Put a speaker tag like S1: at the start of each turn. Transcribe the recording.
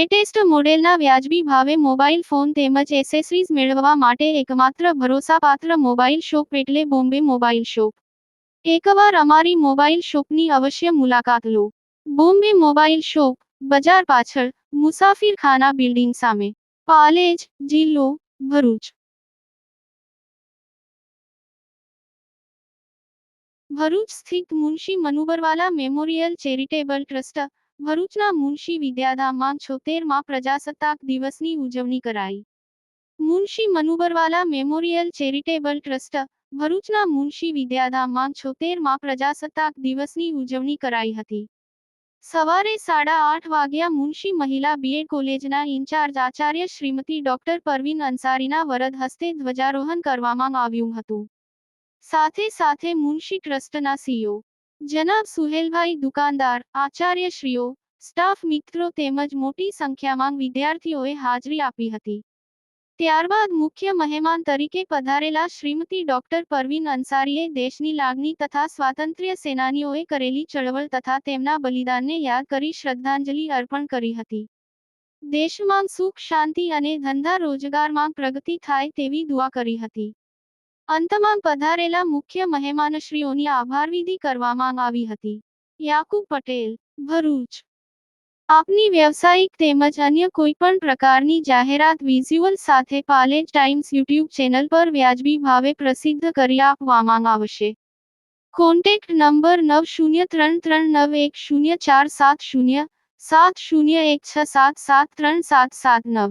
S1: Latest મોડેલના વ્યાજબી ભાવે મોબાઈલ ફોન તેમજ એસેસરીઝ મેળવવા માટે એકમાત્ર ભરોસાપાત્ર મોબાઈલ શોપ એટલે બોમ્બે મોબાઈલ શોપ. એકવાર અમારી મોબાઈલ શોપની અવશ્ય મુલાકાત લો. બોમ્બે મોબાઈલ શોપ, બજાર પાછળ, મુસાફિરખાના બિલ્ડિંગ સામે. પાલેજ, જિલ્લો, ભરૂચ. ભરૂચ સ્થિત Munshi Manubarwala memorial charitable trust ભરૂચના મુનશી વિદ્યાધામમાં છોતેરમાં પ્રજાસત્તાક દિવસની ઉજવણી કરાઈ. Munshi Manubarwala memorial charitable trust, ભરૂચના મુનશી વિદ્યાધામમાં છોતેરમાં પ્રજાસત્તાક દિવસની ઉજવણી કરાઈ હતી. સવારે સાડા આઠ વાગ્યા મુનશી મહિલા બીએડ કોલેજના ઇન્ચાર્જ આચાર્ય શ્રીમતી ડોક્ટર પરવીન અંસારીના વરદ હસ્તે ધ્વજારોહણ કરવામાં આવ્યું હતું. સાથે સાથે મુનશી ટ્રસ્ટના સીઓ જનાબ સુહેલભાઈ દુકાનદાર, આચાર્યશ્રીઓ, સ્ટાફ મિત્રો તેમજ મોટી સંખ્યામાં વિદ્યાર્થીઓએ હાજરી આપી હતી. ત્યારબાદ મુખ્ય મહેમાન તરીકે પધારેલા શ્રીમતી ડોક્ટર પરવીન અંસારીએ દેશની લાગણી તથા સ્વાતંત્ર્ય સેનાનીઓએ કરેલી ચળવળ તથા તેમના બલિદાનને યાદ કરી શ્રદ્ધાંજલિ અર્પણ કરી હતી. દેશમાં સુખ, શાંતિ અને ધંધા રોજગારમાં પ્રગતિ થાય તેવી દુઆ કરી હતી. અંતમાં પધારેલા મુખ્ય મહેમાનશ્રીઓની આભારવિધિ કરવામાં આવી હતી. યાકુબ પટેલ, ભરૂચ. આપની વ્યવસાયિક તેમજ અન્ય કોઈપણ પ્રકારની જાહેરાત વિઝ્યુઅલ સાથે પાલેજ ટાઈમ્સ યુટ્યુબ ચેનલ પર વ્યાજબી ભાવે પ્રસિદ્ધ કરી આપવામાં આવશે. કોન્ટેક્ટ નંબર નવ શૂન્ય ત્રણ ત્રણ નવ એક શૂન્ય ચાર સાત શૂન્ય સાત શૂન્ય એક છ સાત સાત ત્રણ સાત સાત નવ.